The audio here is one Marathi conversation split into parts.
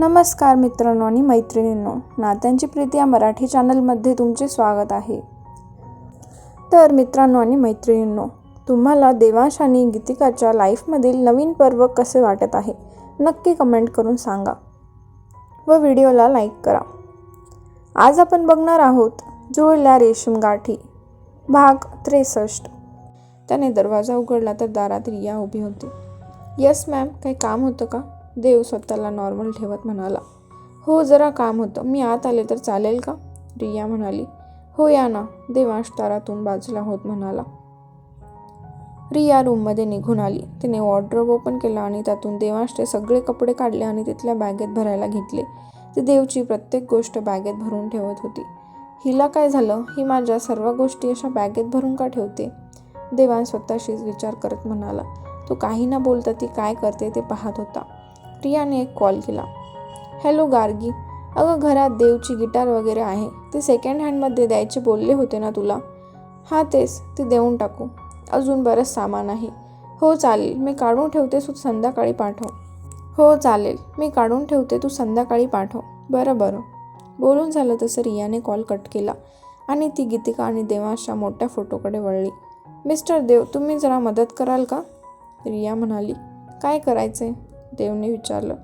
नमस्कार मित्रांनो आणि मैत्रिणींनो नात्यांची प्रीती या मराठी चॅनलमध्ये तुमचे स्वागत आहे. तर मित्रांनो आणि मैत्रिणींनो तुम्हाला देवांश आणि गीतिकाच्या लाईफमधील नवीन पर्व कसे वाटत आहे नक्की कमेंट करून सांगा व व्हिडिओला लाईक करा. आज आपण बघणार आहोत जुळल्या रेशीम गाठी भाग त्रेसष्ट. त्याने दरवाजा उघडला तर दारात रिया उभी होती. येस मॅम काही काम होतं का? देव स्वतःला नॉर्मल ठेवत म्हणाला. हो जरा काम होतं. मी आत आले तर चालेल का? रिया म्हणाली. हो या ना. देवांश तारातून बाजूला होत म्हणाला. रिया रूममध्ये निघून आली. तिने वॉर्ड्रोब ओपन केला आणि त्यातून देवांशचे सगळे कपडे काढले आणि तिथल्या बॅगेत भरायला घेतले. ती देवची प्रत्येक गोष्ट बॅगेत भरून ठेवत होती. हिला काय झालं? ही माझ्या सर्व गोष्टी अशा बॅगेत भरून का ठेवते? देवान स्वतःशीच विचार करत म्हणाला. तो काही ना बोलता ती काय करते ते पाहत होता. रियाने एक कॉल केला. हॅलो गार्गी. अगं घरात देवची गिटार वगैरे आहे. ते सेकंड हँडमध्ये द्यायचे बोलले होते ना तुला? हां तेच. ते देऊन टाकू. अजून बरंच सामान आहे. हो चालेल. मी काढून ठेवते तू संध्याकाळी पाठव. हो चालेल. मी काढून ठेवते तू संध्याकाळी पाठव. बरं बरं. बोलून झालं तसं रियाने कॉल कट केला आणि ती गीतिका आणि देवाशा मोठ्या फोटोकडे वळली. मिस्टर देव तुम्ही जरा मदत कराल का? रिया म्हणाली. काय करायचे देवने विचारलं.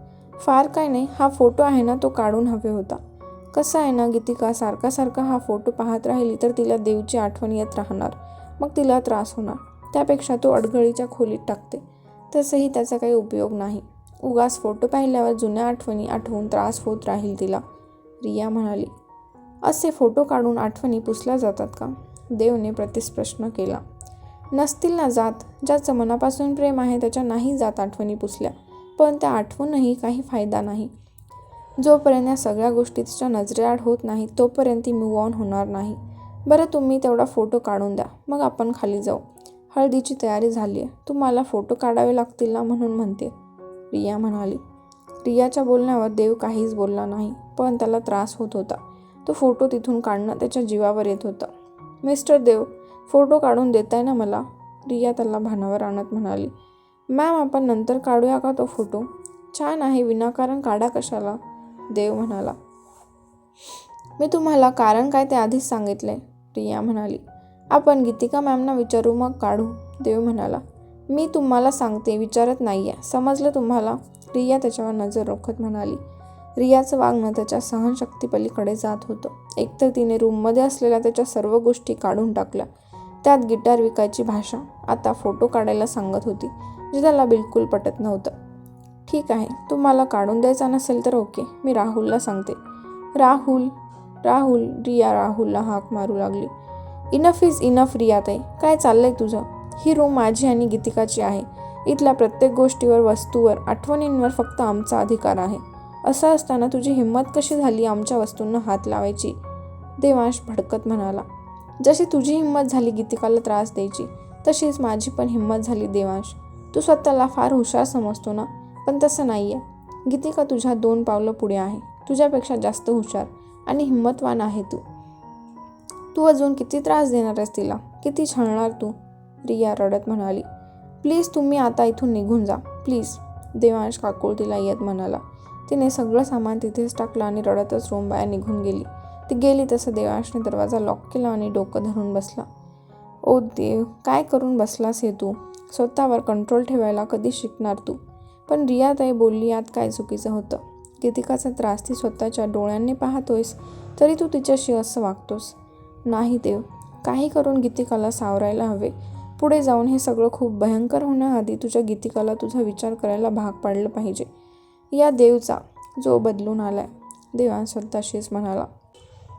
फार काय नाही हा फोटो आहे ना तो काढून हवे होता. कसा आहे ना गीतिका सारखा सारखा हा फोटो पाहत राहिली तर तिला देवची आठवण येत राहणार. मग तिला त्रास होणार. त्यापेक्षा तो अडगळीच्या खोलीत टाकते. तसंही त्याचा काही उपयोग नाही. उगाच फोटो पाहिल्यावर जुन्या आठवणी आठवून त्रास होत राहील तिला रिया म्हणाली. असे फोटो काढून आठवणी पुसल्या जातात का? देवने प्रतिस्प्रश्न केला. नसतील ना जात. ज्याचं मनापासून प्रेम आहे त्याच्या नाही जात आठवणी पुसल्या. पण त्या आठवूनही काही फायदा नाही. जोपर्यंत या सगळ्या गोष्टीच्या नजरेआड होत नाही तोपर्यंत ती मूव ऑन होणार नाही. बरं तुम्ही तेवढा फोटो काढून द्या. मग आपण खाली जाऊ. हळदीची तयारी झाली आहे तुम्हाला फोटो काढावे लागतील ना म्हणून म्हणते. रिया म्हणाली. रियाच्या बोलण्यावर देव काहीच बोलला नाही पण त्याला त्रास होत होता. तो फोटो तिथून काढणं त्याच्या जीवावर येत होता. मिस्टर देव फोटो काढून देताय ना मला? रिया त्याला भानावर आणत म्हणाली. मॅम आपण नंतर काढूया का तो फोटो? छान आहे विनाकारण काढा कशाला? देव म्हणाला. मी तुम्हाला कारण काय ते आधीच सांगितले? रिया म्हणाली. आपण गीतिका मॅमना विचारू मग काढू देव म्हणाला. मी तुम्हाला सांगते विचारत नाही आहे समजलं तुम्हाला? रिया त्याच्यावर नजर रोखत म्हणाली. रियाचं वागणं त्याच्या सहनशक्तीपलीकडे जात होतं. एकतर तिने रूममध्ये असलेल्या त्याच्या सर्व गोष्टी काढून टाकल्या. त्यात गिटार विकायची भाषा. आता फोटो काढायला सांगत होती. जे त्याला बिलकुल पटत नव्हतं. ठीक आहे तुम्हाला काढून द्यायचा नसेल तर ओके मी राहुलला सांगते. राहुल राहुल रिया राहुलला हाक मारू लागली. इनफ इज इनफ रियाताई काय चाललंय तुझं? ही रूम माझी आणि गीतिकाची आहे. इथल्या प्रत्येक गोष्टीवर वस्तूवर आठवणींवर फक्त आमचा अधिकार आहे. असं असताना तुझी हिंमत कशी झाली आमच्या वस्तूंना हात लावायची? देवांश भडकत म्हणाला. जशी तुझी हिंमत झाली गीतिकाला त्रास द्यायची तशीच माझी पण हिंमत झाली देवांश. तू स्वतःला फार हुशार समजतो ना? पण तसं नाही आहे गीतिका तुझ्या दोन पावलं पुढे आहे. तुझ्यापेक्षा जास्त हुशार आणि हिंमतवान आहे तू. तू अजून किती त्रास देणार आहेस तिला? किती छळणार तू? रिया रडत म्हणाली. प्लीज तुम्ही आता इथून निघून जा. प्लीज. देवांश काकुळ तिला येत म्हणाला. तिने सगळं सामान तिथेच टाकलं आणि रडतच रूम बाहेर निघून गेली. ती गेली तसं देवांशने दरवाजा लॉक केला आणि डोकं धरून बसला. ओ देव काय करून बसलास हे तू? स्वतःवर कंट्रोल ठेवायला कधी शिकणार तू? पण रियाताई बोलली यात काय चुकीचं होतं? गीतिकाचा त्रास ती स्वतःच्या डोळ्यांनी पाहतोयस तरी तू तिच्याशी असं वागतोस. नाही देव काही करून गीतिकाला सावरायला हवे. पुढे जाऊन हे सगळं खूप भयंकर होण्याआधी तुझ्या गीतिकाला तुझा विचार करायला भाग पाडलं पाहिजे. या देवचा जो बदलून आलाय देवान स्वतःशीच म्हणाला.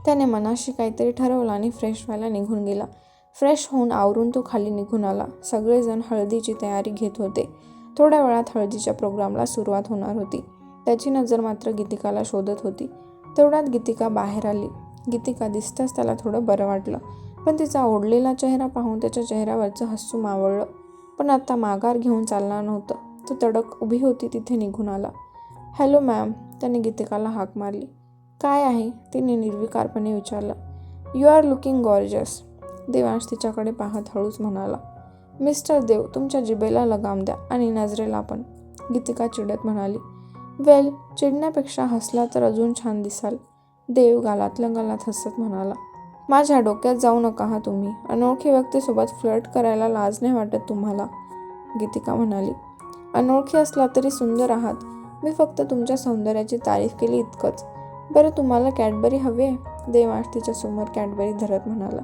त्याने मनाशी काहीतरी ठरवलं आणि फ्रेश व्हायला निघून गेला. फ्रेश होऊन आवरून तो खाली निघून आला. सगळेजण हळदीची तयारी घेत होते. थोड्या वेळात हळदीच्या प्रोग्रामला सुरुवात होणार होती. त्याची नजर मात्र गीतिकाला शोधत होती. तेवढ्यात गीतिका बाहेर आली. गीतिका दिसताच त्याला थोडं बरं वाटलं. पण तिचा ओढलेला चेहरा पाहून त्याच्या चेहऱ्यावरचं हसू मावळलं. पण आता माघार घेऊन चालणार नव्हतं. तो तडक उभी होती तिथे निघून आला. हॅलो मॅम त्याने गीतिकाला हाक मारली. काय आहे? तिने निर्विकारपणे विचारलं. You are looking gorgeous Devansh तिच्याकडे पाहत हळूच म्हणाला मिस्टर देव तुमच्या जिबेला लगाम द्या आणि नजरेला पण गीतिका चिडत म्हणाली वेल चिडण्यापेक्षा हसला तर अजून छान दिसाल. देव गालातल्या गालात हसत म्हणाला माझ्या डोक्यात जाऊ नका हा तुम्ही. अनोळखी व्यक्तीसोबत फ्लर्ट करायला लाज नाही वाटत तुम्हाला. गीतिका म्हणाली अनोळखी असला तरी सुंदर आहात. मी फक्त तुमच्या सौंदर्याची तारीफ केली इतकंच. बरं तुम्हाला कॅडबरी हवी आहे? देवांश तिच्यासमोर कॅडबरी धरत म्हणाला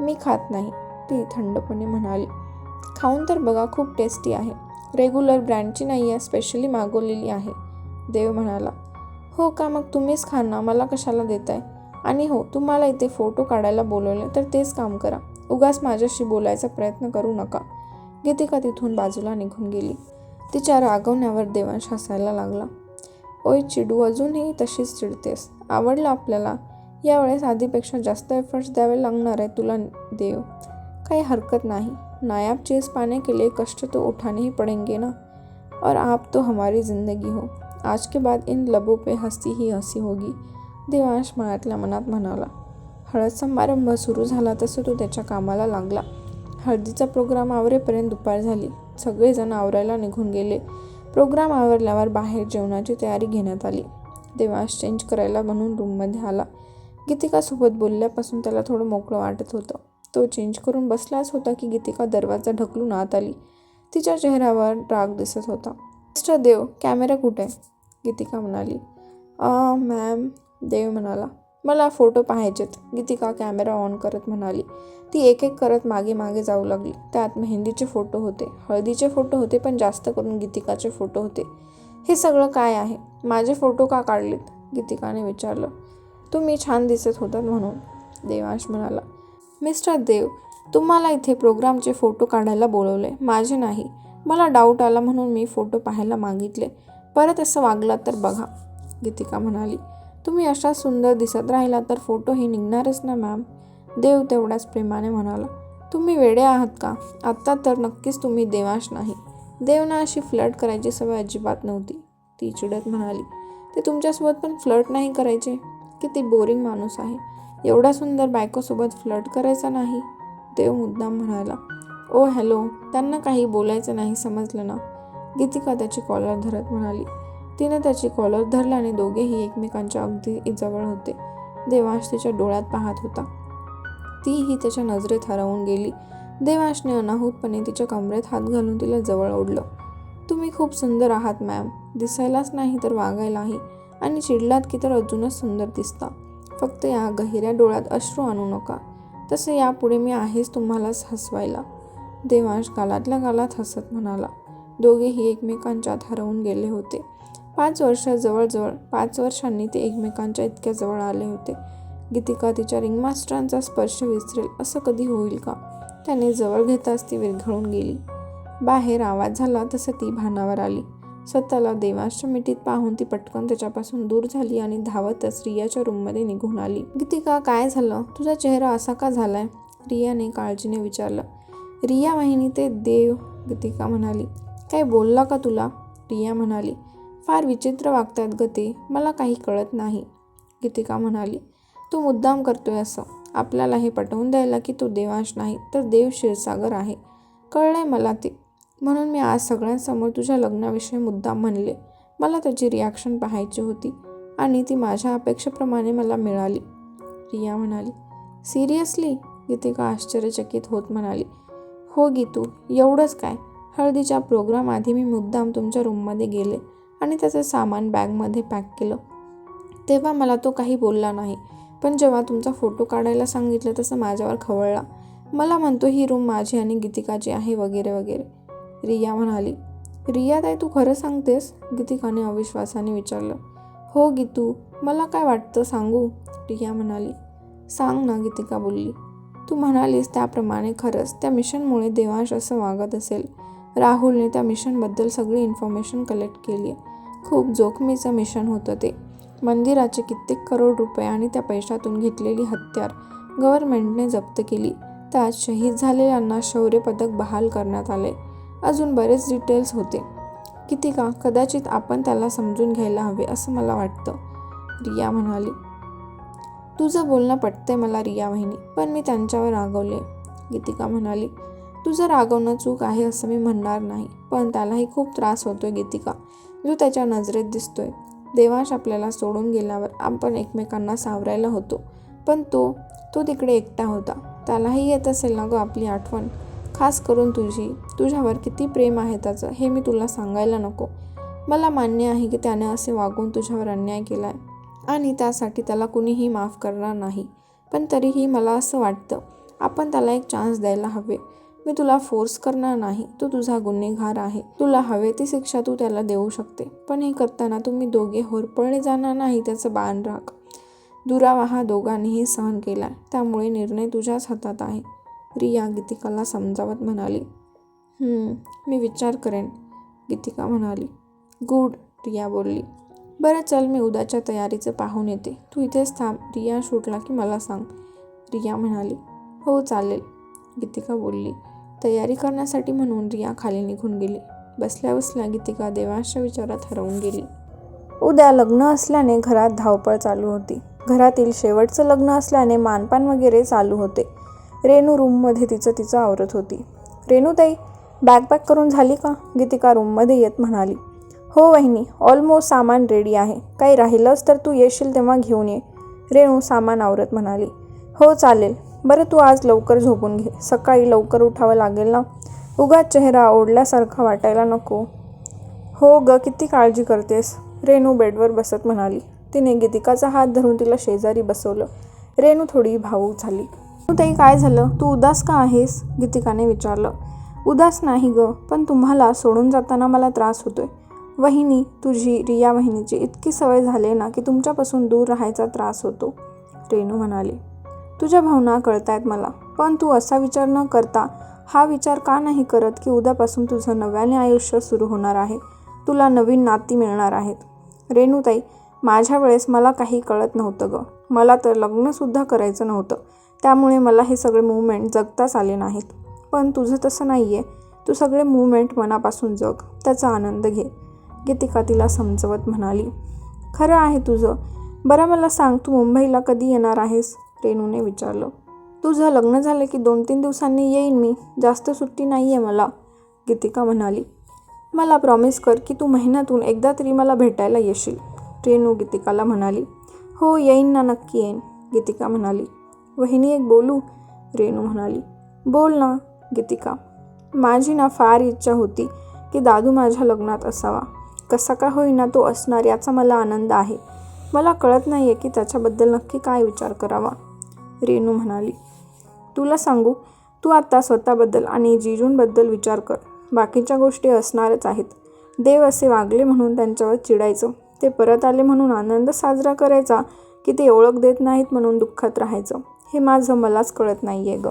मी खात नाही ती थंडपणे म्हणाली. खाऊन तर बघा खूप टेस्टी आहे. रेग्युलर ब्रँडची नाही आहे स्पेशली मागवलेली आहे. देव म्हणाला. हो का मग तुम्हीच खा ना मला कशाला देताय? आणि हो तुम्हाला इथे फोटो काढायला बोलवले तर तेच काम करा. उगाच माझ्याशी बोलायचा प्रयत्न करू नका. गीतिका तिथून बाजूला निघून गेली? तिच्या रागवण्यावर देवांश हसायला लागला. ओय चिडू अजूनही तशीच चिडतेस. आवडलं आपल्याला? यावेळेस आधीपेक्षा जास्त एफर्ट्स द्यावे लागणार आहे तुला देव. काही हरकत नाही. नायाब चीज़ पाने के लिए कष्ट तो उठाने ही पड़ेंगे ना? और आप तो हमारी ज़िंदगी हो. आज के बाद इन लबों पे हसी ही हसी होगी. देवांश मनातल्या मनात म्हणाला. हळद समारंभ सुरू झाला तसं तो त्याच्या कामाला लागला. हळदीचा प्रोग्राम आवरेपर्यंत दुपार झाली. सगळेजण आवरायला निघून गेले. प्रोग्राम आवरल्यावर बाहेर जेवणाची तयारी घेण्यात आली. देवांश चेंज करायला म्हणून रूममध्ये आला. गीतिकासोबत बोलल्यापासून त्याला थोडं मोकळं वाटत होतं. तो चेंज करून बसलाच होता की गीतिका दरवाजा ढकलून आत आली. तिच्या चेहऱ्यावर राग दिसत होता. मिस्टर देव कॅमेरा कुठे आहे? गीतिका म्हणाली. मॅम देव म्हणाला. मला फोटो पाहायचेत गीतिका कॅमेरा ऑन करत म्हणाली. ती एक एक करत मागे मागे जाऊ लागली. त्यात मेहंदीचे फोटो होते. हळदीचे फोटो होते पण जास्त करून गीतिकाचे फोटो होते. हे सगळं काय आहे? माझे फोटो का काढलेत? गीतिकाने विचारलं. तुम्ही छान दिसत होतात म्हणून देवांश म्हणाला. मिस्टर देव तुम्हाला इथे प्रोग्रामचे फोटो काढायला बोलवले. माझे नाही. मला डाऊट आला म्हणून मी फोटो पाहायला मागितले. परत असं वागला तर बघा गीतिका म्हणाली. तुम्ही अशा सुंदर दिसत राहिला तर फोटो हे निघणारच ना मॅम? देव तेवढ्याच प्रेमाने म्हणाला. तुम्ही वेडे आहात का? आत्ता तर नक्कीच तुम्ही देवांश नाही. देवना अशी फ्लर्ट करायची सवय अजिबात नव्हती. ती चिडत म्हणाली. ते तुमच्यासोबत पण फ्लर्ट नाही करायचे? किती बोरिंग माणूस आहे. एवढा सुंदर बायकोसोबत फ्लर्ट करायचा नाही देव मुद्दाम म्हणाला. ओ हॅलो त्यांना काही बोलायचं नाही समजलं ना? गीतिका त्याची कॉलर धरत म्हणाली. तिने त्याची कॉलर धरल्याने दोघेही एकमेकांच्या अगदी जवळ होते. देवांश तिच्या डोळ्यात पाहत होता. तीही त्याच्या नजरेत हरवून गेली. देवांशने अनाहूतपणे तिच्या कमरेत हात घालून तिला जवळ ओढलं. तुम्ही खूप सुंदर आहात मॅम दिसायलाच नाही तर वागायलाही. आणि चिडलात की तर अजूनच सुंदर दिसता. फक्त या गहिऱ्या डोळ्यात अश्रू आणू नका. तसे यापुढे मी आहेच तुम्हालाच हसवायला. देवांश गालातल्या गालात हसत म्हणाला. दोघेही एकमेकांच्यात हरवून गेले होते. पाच वर्ष जवळजवळ पाच वर्षांनी ते एकमेकांच्या इतक्या जवळ आले होते. गीतिका तिच्या रिंगमास्टरांचा स्पर्श विसरेल असं कधी होईल का? त्याने जवळ घेताच ती विरघळून गेली. बाहेर आवाज झाला तसं ती भानावर आली. स्वतःला देवांच्या मिठीत पाहून ती पटकन त्याच्यापासून दूर झाली आणि धावतच रियाच्या रूममध्ये निघून आली. गीतिका काय झालं? तुझा चेहरा असा का झालाय? रियाने काळजीने विचारलं. रिया वाहिनी ते देव गीतिका म्हणाली. काय बोलला का तुला? रिया म्हणाली. फार विचित्र वागतात ग ते मला काही कळत नाही गीतिका म्हणाली. तू मुद्दाम करतोय असं. आपल्याला हे पटवून द्यायला की तो देवांश नाही तर देव क्षीरसागर आहे. कळलंय मला ते. म्हणून मी आज सगळ्यांसमोर तुझ्या लग्नाविषयी मुद्दाम म्हणले. मला त्याची रिॲक्शन पाहायची होती आणि ती माझ्या अपेक्षेप्रमाणे मला मिळाली. रिया म्हणाली सिरियसली गीतिका आश्चर्यचकित होत म्हणाली. हो गीतू एवढंच काय. हळदीच्या प्रोग्राम आधी मी मुद्दाम तुमच्या रूममध्ये गेले आणि त्याचं सामान बॅगमध्ये पॅक केलं. तेव्हा मला तो काही बोलला नाही पण जेव्हा तुमचा फोटो काढायला सांगितलं तसं माझ्यावर खवळला. मला म्हणतो ही रूम माझी आणि गीतिकाची आहे वगैरे वगैरे. रिया म्हणाली रिया ताई तू खरं सांगतेस? गीतिकाने अविश्वासाने विचारलं. हो गीतू मला काय वाटतं सांगू? रिया म्हणाली. सांग ना गीतिका बोलली. तू म्हणालीस त्याप्रमाणे खरंच त्या मिशनमुळे देवांश असं वागत असेल. राहुलने त्या मिशनबद्दल सगळी इन्फॉर्मेशन कलेक्ट केली आहे खूप जोखमीचं मिशन होतं ते. मंदिराचे कित्येक करोड रुपये आणि त्या पैशातून घेतलेली हत्यार गव्हर्नमेंटने जप्त केली. त्यात शहीद झालेल्यांना शौर्य पदक बहाल करण्यात आले. अजून बरेच डिटेल्स होते. किती का कदाचित आपण त्याला समजून घ्यायला हवे असं मला वाटतं. रिया म्हणाली. तुझं बोलणं पटतंय मला रिया वहिनी पण मी त्यांच्यावर रागवले. गीतिका म्हणाली. तुझं रागवणं चूक आहे असं मी म्हणणार नाही पण त्यालाही खूप त्रास होतोय गीतिका. जो त्याच्या नजरेत दिसतोय. देवाश आपल्याला सोडून गेल्यावर आपण एकमेकांना सावरायला होतो. पण तो तो तिकडे एकटा होता. त्यालाही येत असेल ना गं आपली आठवण? खास करून तुझी. तुझ्यावर किती प्रेम आहे त्याचं हे मी तुला सांगायला नको. मला मान्य आहे की त्याने असे वागून तुझ्यावर अन्याय केला आहे आणि त्यासाठी त्याला कुणीही माफ करणार नाही. पण तरीही मला असं वाटतं आपण त्याला एक चान्स द्यायला हवे. मी तुला फोर्स करणार नाही. तू तुझा गुन्हेगार आहे. तुला हवे ती शिक्षा तू त्याला देऊ शकते. पण हे करताना तुम्ही दोघे होरपळले जाणार नाही त्याचं बाण राख. दुरावा हा दोघांनीही सहन केला त्यामुळे निर्णय तुझ्याच हातात आहे. रिया गीतिकाला समजावत म्हणाली मी विचार करेन गीतिका म्हणाली. गुड रिया बोलली. बरं चल मी उद्याच्या तयारीचं पाहून येते. तू इथेच थांब रिया सुटला की मला सांग रिया म्हणाली. हो चालेल गीतिका बोलली. तयारी करण्यासाठी म्हणून रिया खाली निघून गेली. बसल्या बसल्या गीतिका देवांच्या विचारात हरवून गेली. उद्या लग्न असल्याने घरात धावपळ चालू होती. घरातील शेवटचं लग्न असल्याने मानपान वगैरे चालू होते. रेणू रूममध्ये तिचं तिचं आवरत होती. रेणूताई बॅग पॅक करून झाली का? गीतिका रूममध्ये येत म्हणाली. हो वहिनी ऑलमोस्ट सामान रेडी आहे. काही राहिलंच तर तू येशील तेव्हा घेऊन ये. रेणू सामान आवरत म्हणाली. हो चालेल. बरं तू आज लवकर झोपून घे. सकाळी लवकर उठावं लागेल ना? उगाच चेहरा ओढल्यासारखा वाटायला नको. हो ग किती काळजी करतेस. रेणू बेडवर बसत म्हणाली. तिने गीतिकाचा हात धरून तिला शेजारी बसवलं. रेणू थोडी भावूक झाली. ताई काय झालं? तू उदास का आहेस? गीतिकाने विचारलं. उदास नाही ग पण तुम्हाला सोडून जाताना मला त्रास होतोय. वहिनी तुझी रिया वहिनीची इतकी सवय झाली ना की तुमच्यापासून दूर राहायचा त्रास होतो. रेणू म्हणाली. तुझ्या भावना कळतायत मला पण तू असा विचार न करता हा विचार का नाही करत की उद्यापासून तुझं नव्याने आयुष्य सुरू होणार आहे? तुला नवीन नाती मिळणार आहेत. रेणूताई माझ्या वेळेस मला काही कळत नव्हतं ग. मला तर लग्नसुद्धा करायचं नव्हतं. त्यामुळे मला हे सगळे मुवमेंट जगताच आले नाहीत. पण तुझं तसं नाही आहे तू सगळे मुवमेंट मनापासून जग. त्याचा आनंद घे. गीतिका तिला समजवत म्हणाली. खरं आहे तुझं. बरं मला सांग तू मुंबईला कधी येणार आहेस? रेणूने विचारलं. तुझं लग्न झालं की दोन तीन दिवसांनी येईन मी. जास्त सुट्टी नाही आहे मला. गीतिका म्हणाली. मला प्रॉमिस कर की तू महिन्यातून एकदा तरी मला भेटायला येशील. रेणू गीतिकाला म्हणाली. हो येईन ना नक्की येईन. गीतिका म्हणाली. वहिनी एक बोलू? रेणू म्हणाली. बोल ना गीतिका. माझी ना फार इच्छा होती की दादू माझ्या लग्नात असावा. कसा का होईना तो असणार याचा मला आनंद आहे. मला कळत नाही आहे की त्याच्याबद्दल नक्की काय विचार करावा. रेणू म्हणाली. तुला सांगू तू आता स्वतःबद्दल आणि जिजूंबद्दल विचार कर. बाकीच्या गोष्टी असणारच आहेत. देव असे वागले म्हणून त्यांच्यावर चिडायचं. ते परत आले म्हणून आनंद साजरा करायचा की ते ओळख देत नाहीत म्हणून दुःखात राहायचं. हे माझं मलाच कळत नाही आहे ग.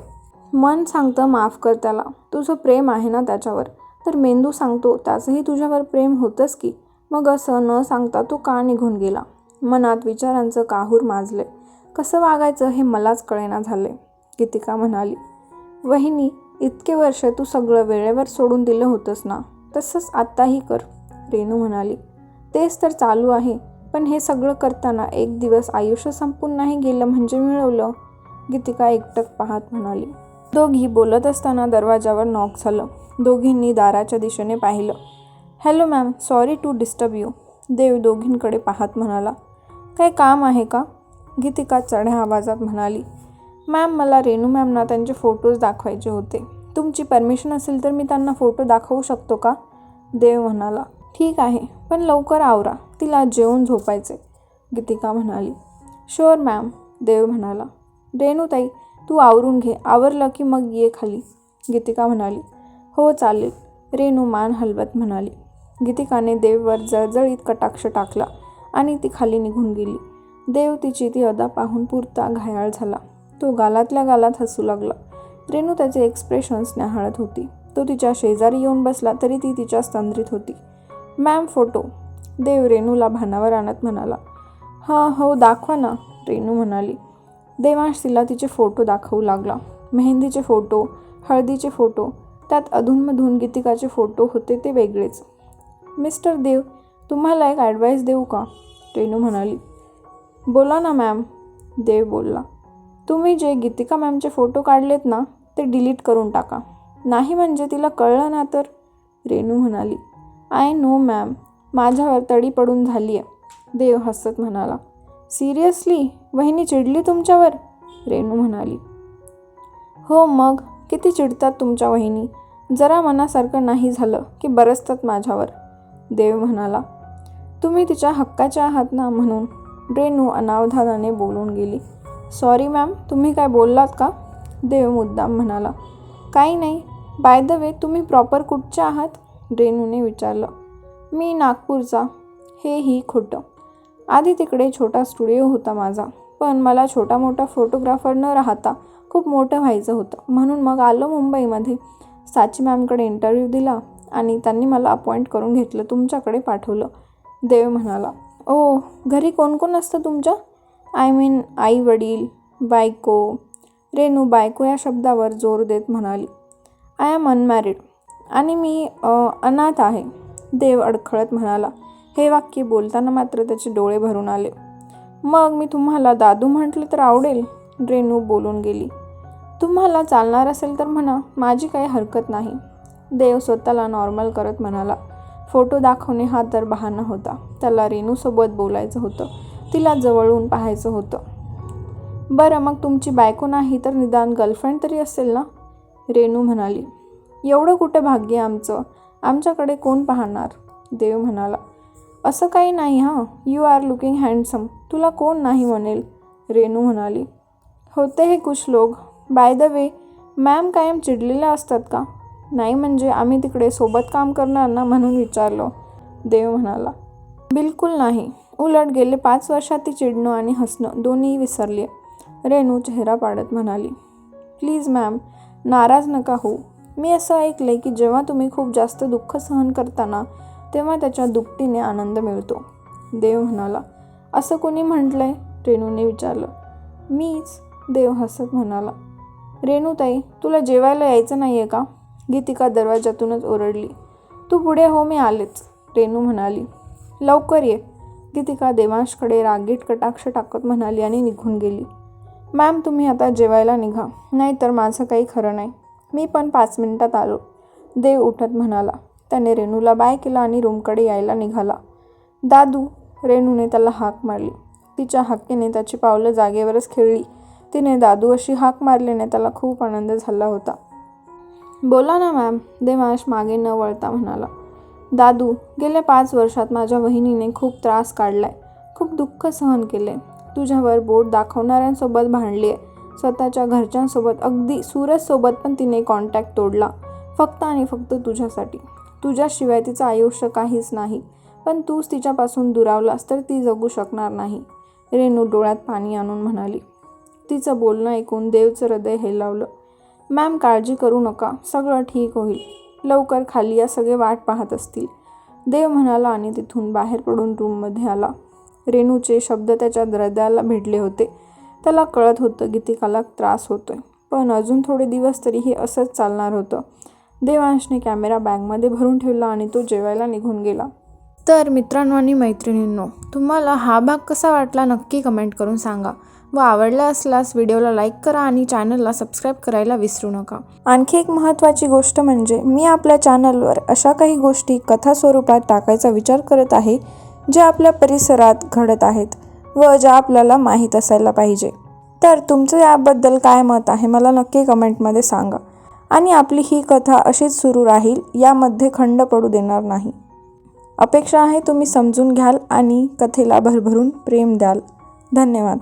मन सांगतं माफ कर त्याला. तुझं प्रेम आहे ना त्याच्यावर. तर मेंदू सांगतो त्याचंही तुझ्यावर प्रेम होतंच की. मग असं न सांगता तो का निघून गेला? मनात विचारांचं काहूर माजले. कसं वागायचं हे मलाच कळेना झाले. गीतिका म्हणाली वहिनी इतके वर्ष तू सगळं वेळेवर सोडून दिलं होतंस ना. तसंच आत्ताही कर. रेणू म्हणाली तेच तर चालू आहे. पण हे सगळं करताना एक दिवस आयुष्य संपून नाही गेलं म्हणजे मिळवलं. गीतिका एकटक पाहत म्हणाली. दोघी बोलत असताना दरवाजावर नॉक झालं. दोघींनी दाराच्या दिशेने पाहिलं. Hello ma'am sorry to disturb you Dev दोघींकडे पाहत म्हणाला. काय काम आहे का? गीतिका चढ्या आवाजात म्हणाली. मॅम मला रेणू मॅमना त्यांचे फोटोज दाखवायचे होते. तुमची परमिशन असेल तर मी त्यांना फोटो दाखवू शकतो का? देव म्हणाला. ठीक आहे पण लवकर आवरा. तिला जेवून झोपायचे गीतिका म्हणाली. शुअर मॅम देव म्हणाला. रेणूताई तू आवरून घे. आवरलं की मग ये खाली. गीतिका म्हणाली. हो चालेल. रेणू मान हलवत म्हणाली. गीतिकाने देववर जळजळीत कटाक्ष टाकला आणि ती खाली निघून गेली. देव तिची ती अदा पाहून पुरता घायाळ झाला. तो गालातल्या गालात हसू लागला. रेणू त्याचे एक्सप्रेशन्स न्याहाळत होती. तो तिच्या शेजारी येऊन बसला तरी ती तिच्या स्तंद्रीत होती. मॅम फोटो देव रेणूला भानावर आणत म्हणाला. हां हो दाखवा ना रेणू म्हणाली. देवांश तिला तिचे फोटो दाखवू लागला. मेहंदीचे फोटो हळदीचे फोटो त्यात अधूनमधून गीतिकाचे फोटो होते ते वेगळेच. मिस्टर देव तुम्हाला एक ॲडवाईस देऊ का? रेणू म्हणाली. बोला ना मॅम देव बोलला. तुम्ही जे गीतिका मॅमचे फोटो काढलेत ना ते डिलीट करून टाका. नाही म्हणजे तिला कळलं ना तर? रेणू म्हणाली. आय नो मॅम माझ्यावर तडी पडून झाली आहे देव हसत म्हणाला. सिरियसली? वहिनी चिडली तुमच्यावर? रेणू म्हणाली. हो मग किती चिडतात तुमच्या वहिनी? जरा मनासारखं नाही झालं की बरसतात माझ्यावर. देव म्हणाला. तुम्ही तिच्या हक्काच्या आहात ना म्हणून. रेणू अनावधानाने बोलून गेली. सॉरी मॅम तुम्ही काय बोललात का? देव मुद्दाम म्हणाला. काही नाही. बाय द वे तुम्ही प्रॉपर कुठच्या आहात? रेणूने विचारलं. मी नागपूरचा. हेही खोटं. आधी तिकडे छोटा स्टुडिओ होता माझा पण मला छोटा मोठा फोटोग्राफर न राहता खूप मोठं व्हायचं होतं. म्हणून मग आलो मुंबईमध्ये. साची मॅमकडे इंटरव्ह्यू दिला आणि त्यांनी मला अपॉइंट करून घेतलं तुमच्याकडे पाठवलं. देव म्हणाला ओ घरी कोण कोण असतं तुमच्या? आय मीन आई वडील बायको रेणू बायको या शब्दावर जोर देत म्हणाली आय एम अनमॅरिड आणि मी अनाथ आहे. देव अडखळत म्हणाला हे वाक्य बोलताना मात्र त्याचे डोळे भरून आले. मग मी तुम्हाला दादू म्हटलं तर आवडेल रेणू बोलून गेली. तुम्हाला चालणार असेल तर म्हणा माझी काही हरकत नाही. देव स्वतःला नॉर्मल करत म्हणाला. फोटो दाखवणे हा तर बहाणा होता. त्याला रेणूसोबत बोलायचं होतं. तिला जवळून पाहायचं होतं. बरं मग तुमची बायको नाही तर निदान गर्लफ्रेंड तरी असेल ना? रेणू म्हणाली. एवढं कुठं भाग्य आमचं? आमच्याकडे कोण पाहणार? देव म्हणाला. असं काही नाही हां. यू आर लुकिंग हँडसम तुला कोण नाही म्हणेल? रेणू म्हणाली. होते हे कुछ लोग. बाय द वे मॅम कायम चिडलेल्या असतात का? नाही म्हणजे आम्ही तिकडे सोबत काम करणार ना म्हणून विचारलो. देव म्हणाला. बिलकुल नाही. उलट गेले पाच वर्षात ती चिडणं आणि हसणं दोन्ही विसरली. रेणू चेहरा पाडत म्हणाली. प्लीज मॅम नाराज नका हो मी असं ऐकलं आहे की जेव्हा तुम्ही खूप जास्त दुःख सहन करताना तेव्हा त्याच्या दुपटीने आनंद मिळतो. देव म्हणाला असं कोणी म्हटलं आहे रेणूने विचारलं. मीच देव हसत म्हणाला. रेणूताई तुला जेवायला यायचं नाही आहे का? गीतिका दरवाजातूनच ओरडली. तू पुढे हो मी आलेच रेणू म्हणाली. लवकर ये गीतिका देवांशकडे रागीट कटाक्ष टाकत म्हणाली आणि निघून गेली. मॅम तुम्ही आता जेवायला निघा नाहीतर माझं काही खरं नाही. मी पण पाच मिनिटात आलो देव उठत म्हणाला. त्याने रेणूला बाय केला आणि रूमकडे यायला निघाला. दादू रेणूने त्याला हाक मारली. तिच्या हाकेने त्याची पावलं जागेवरच खेळली. तिने दादू अशी हाक मारल्याने त्याला खूप आनंद झाला होता. बोला ना मॅम देवांश मागे न वळता म्हणाला. दादू गेल्या पाच वर्षात माझ्या वहिनीने खूप त्रास काढलाय. खूप दुःख सहन केले तुझ्यावर बोट दाखवणाऱ्यांसोबत भांडली आहे स्वतःच्या घरच्यांसोबत अगदी सूरजसोबत पण तिने कॉन्टॅक्ट तोडला. फक्त आणि फक्त तुझ्यासाठी. तुझ्याशिवाय तिचं आयुष्य काहीच नाही. पण तूच तिच्यापासून दुरावलास तर ती जगू शकणार नाही. रेणू डोळ्यात पाणी आणून म्हणाली. तिचं बोलणं ऐकून देवचं हृदय हेलावलं. मॅम काळजी करू नका. सगळं ठीक होईल. लवकर खाली या. सगळे वाट पाहत असतील. देव म्हणाला आणि तिथून बाहेर पडून रूममध्ये आला. रेणूचे शब्द त्याच्या हृदयाला भिडले होते. त्याला कळत होतं गीतिकाला त्रास होतोय. पण अजून थोडे दिवस तरी हे असंच चालणार होतं. देवांशने कॅमेरा बॅगमध्ये भरून ठेवला आणि तो जेवायला निघून गेला. तर मित्रांनो आणि मैत्रिणींनो तुम्हाला हा भाग कसा वाटला नक्की कमेंट करून सांगा व आवडला असल्यास व्हिडिओला लाईक करा आणि चॅनलला सबस्क्राईब करायला विसरू नका. आणखी एक महत्त्वाची गोष्ट म्हणजे मी आपल्या चॅनलवर अशा काही गोष्टी कथा स्वरूपात टाकायचा विचार करत आहे ज्या आपल्या परिसरात घडत आहेत व ज्या आपल्याला माहीत असायला पाहिजे. तर तुमचं याबद्दल काय मत आहे मला नक्की कमेंटमध्ये सांगा. आणि आपली ही कथा अशीच सुरू राहील यामध्ये खंड पडू देणार नाही. अपेक्षा आहे तुम्ही समजून घ्याल आणि कथेला भरभरून प्रेम द्याल. धन्यवाद.